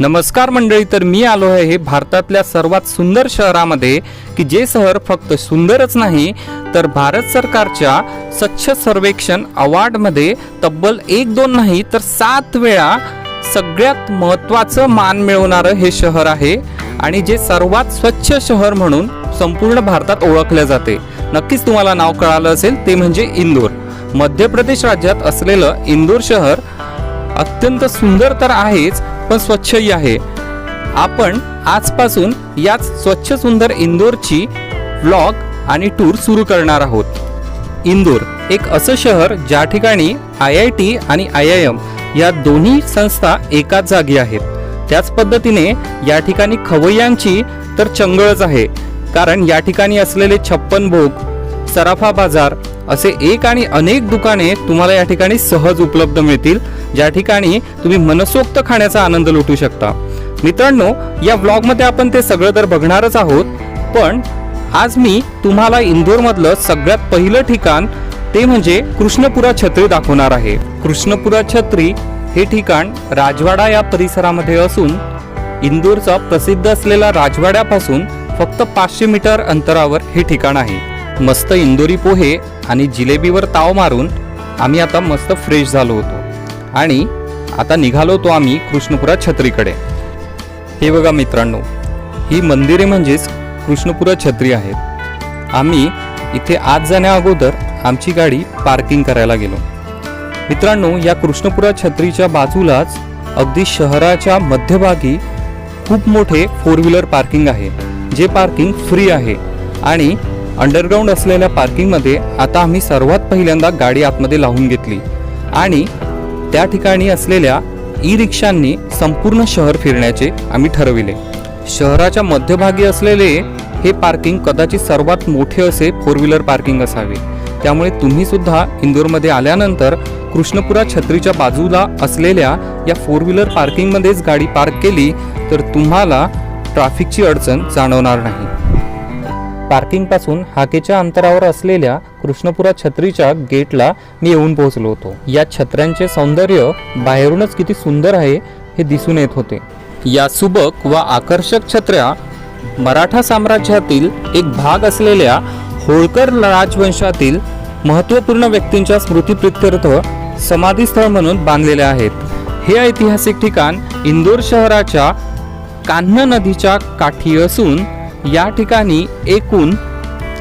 नमस्कार मंडळी तर मी आलो आहे हे भारतातल्या सर्वात सुंदर शहरामध्ये की जे शहर फक्त सुंदरच नाही तर भारत सरकारच्या स्वच्छ सर्वेक्षण अवॉर्डमध्ये तब्बल एक दोन नाही तर सात वेळा सगळ्यात महत्त्वाचं मान मिळवणारं हे शहर आहे. आणि जे सर्वात स्वच्छ शहर म्हणून संपूर्ण भारतात ओळखले जाते. नक्कीच तुम्हाला नाव कळालं असेल ते म्हणजे इंदोर. मध्य प्रदेश राज्यात असलेलं इंदोर शहर अत्यंत सुंदर तर आहेच पण स्वच्छही आहे. आपण आजपासून याच स्वच्छ सुंदर इंदोरची व्लॉग आणि टूर सुरू करणार आहोत. इंदोर एक असं शहर ज्या ठिकाणी आय आय टी आणि आय आय एम या दोन्ही संस्था एकाच जागी आहेत. त्याच पद्धतीने या ठिकाणी खवय्यांची तर चंगळच आहे. कारण या ठिकाणी असलेले छप्पन भोग सराफा बाजार असे एक आणि अनेक दुकाने तुम्हाला या ठिकाणी सहज उपलब्ध मिळतील ज्या ठिकाणी तुम्ही मनसोक्त खाण्याचा आनंद लुटू शकता. मित्रांनो या ब्लॉगमध्ये आपण ते सगळं तर बघणारच आहोत पण आज मी तुम्हाला इंदोरमधलं सगळ्यात पहिलं ठिकाण ते म्हणजे कृष्णपुरा छत्री दाखवणार आहे. कृष्णपुरा छत्री हे ठिकाण राजवाडा या परिसरामध्ये असून इंदोरचा प्रसिद्ध असलेला राजवाड्यापासून फक्त पाचशे मीटर अंतरावर हे ठिकाण आहे. मस्त इंदोरी पोहे आणि जिलेबीवर ताव मारून आम्ही आता मस्त फ्रेश झालो होतो. आणि आता निघालो होतो आम्ही कृष्णपुरा छत्रीकडे. हे बघा मित्रांनो ही मंदिरे म्हणजेच कृष्णपुरा छत्री आहेत. आम्ही इथे आत जाण्या अगोदर आमची गाडी पार्किंग करायला गेलो. मित्रांनो या कृष्णपुरा छत्रीच्या बाजूलाच अगदी शहराच्या मध्यभागी खूप मोठे फोर व्हीलर पार्किंग आहे जे पार्किंग फ्री आहे. आणि अंडरग्राऊंड असलेल्या पार्किंगमध्ये आता आम्ही सर्वात पहिल्यांदा गाडी आतमध्ये लावून घेतली. आणि त्या ठिकाणी असलेल्या ई रिक्षांनी संपूर्ण शहर फिरण्याचे आम्ही ठरविले. शहराच्या मध्यभागी असलेले हे पार्किंग कदाचित सर्वात मोठे असे फोर व्हीलर पार्किंग असावे. त्यामुळे तुम्ही सुद्धा इंदोरमध्ये आल्यानंतर कृष्णपुरा छत्रीच्या बाजूला असलेल्या या फोर व्हीलर पार्किंगमध्येच गाडी पार्क केली तर तुम्हाला ट्रॅफिकची अडचण जाणवणार नाही. पार्किंगपासून हाकेच्या अंतरावर असलेल्या कृष्णपुरा छत्रीच्या गेटला मी येऊन पोहोचलो होतो. या छत्र्यांचे सौंदर्य बाहेरूनच किती सुंदर आहे हे दिसून येत होते. या सुबक व आकर्षक छत्र्या मराठा साम्राज्यातील एक भाग असलेल्या होळकर राजवंशातील महत्त्वपूर्ण व्यक्तींच्या स्मृतीप्रित्यर्थ समाधीस्थळ म्हणून बांधलेल्या आहेत. हे ऐतिहासिक ठिकाण इंदोर शहराच्या कान्हा नदीच्या काठी असून या ठिकाणी एकूण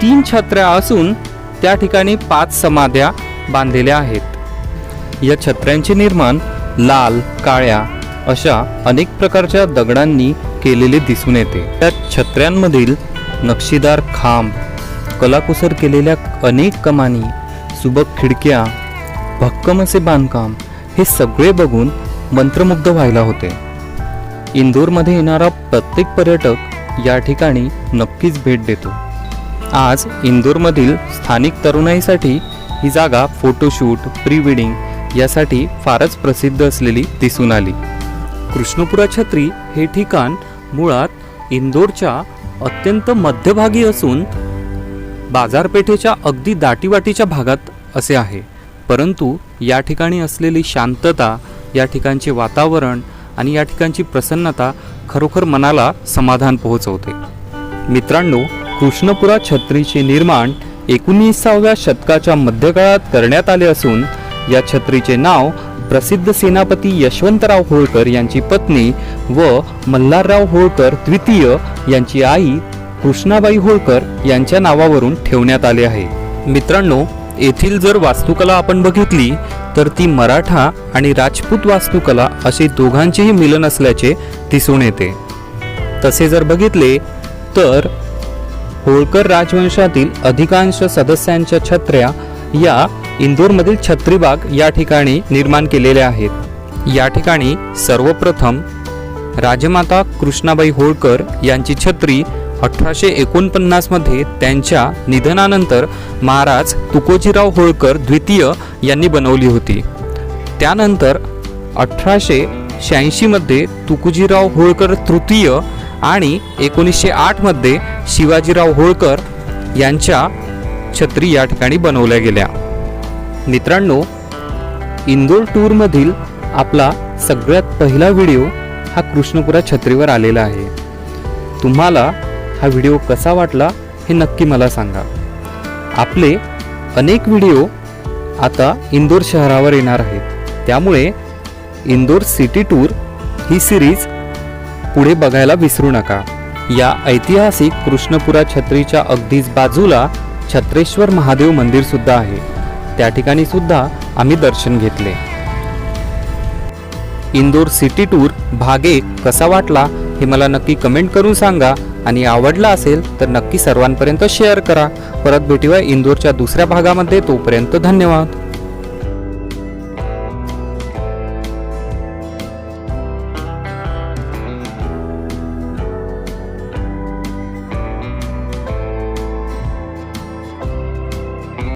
तीन छत्र्या असून त्या ठिकाणी पाच समाध्या बांधलेल्या आहेत. या छत्र्यांचे निर्माण लाल काळ्या अशा अनेक प्रकारच्या दगडांनी केलेले दिसून येते. त्या छत्र्यांमधील नक्षीदार खांब कलाकुसर केलेल्या अनेक कमानी सुबक खिडक्या भक्कम असे बांधकाम हे सगळे बघून मंत्रमुग्ध व्हायला होते. इंदोरमध्ये येणारा प्रत्येक पर्यटक या ठिकाणी नक्कीच भेट देतो. आज इंदोरमधील स्थानिक तरुणाईसाठी ही जागा फोटोशूट प्री वेडिंग यासाठी फारच प्रसिद्ध असलेली दिसून आली. कृष्णपुरा छत्री हे ठिकाण मुळात इंदोरच्या अत्यंत मध्यभागी असून बाजारपेठेच्या अगदी दाटीवाटीच्या भागात असे आहे. परंतु या ठिकाणी असलेली शांतता या ठिकाणचे वातावरण आणि या ठिकाणची प्रसन्नता खरोखर मनाला समाधान पोहोचवते. मित्रांनो कृष्णपुरा छत्रीचे निर्माण एकोणीसाव्या शतकाच्या मध्यकाळात करण्यात आले असून या छत्रीचे नाव प्रसिद्ध सेनापती यशवंतराव होळकर यांची पत्नी व मल्हारराव होळकर द्वितीय यांची आई कृष्णाबाई होळकर यांच्या नावावरून ठेवण्यात आले आहे. मित्रांनो येथील जर वास्तुकला आपण बघितली तर ती मराठा आणि राजपूत वास्तुकला असे दोघांचेही मिलन असल्याचे दिसून येते. तसे जर बघितले तर होळकर राजवंशातील अधिकांश सदस्यांच्या छत्र्या या इंदोरमधील छत्रीबाग या ठिकाणी निर्माण केलेल्या आहेत. या ठिकाणी सर्वप्रथम राजमाता कृष्णाबाई होळकर यांची छत्री अठराशे एकोणपन्नासमध्ये त्यांच्या निधनानंतर महाराज तुकोजीराव होळकर द्वितीय यांनी बनवली होती. त्यानंतर अठराशे शहाऐंशीमध्ये तुकोजीराव होळकर तृतीय आणि एकोणीसशे आठमध्ये शिवाजीराव होळकर यांच्या छत्री या ठिकाणी बनवल्या गेल्या. मित्रांनो इंदोर टूरमधील आपला सगळ्यात पहिला व्हिडिओ हा कृष्णपुरा छत्रीवर आलेला आहे. तुम्हाला हा व्हिडिओ कसा वाटला हे नक्की मला सांगा. आपले अनेक व्हिडिओ आता इंदोर शहरावर येणार आहेत. त्यामुळे इंदोर सिटी टूर ही सिरीज पुढे बघायला विसरू नका. या ऐतिहासिक कृष्णपुरा छत्रीच्या अगदीच बाजूला छत्रेश्वर महादेव मंदिर सुद्धा आहे. त्या ठिकाणी सुद्धा आम्ही दर्शन घेतले. इंदोर सिटी टूर भाग एक कसा वाटला हे मला नक्की कमेंट करून सांगा. आणि आवडला असेल तर नक्की सर्वांपर्यंत शेअर करा. परत भेटूया इंदोरच्या दुसऱ्या भागामध्ये तोपर्यंत धन्यवाद.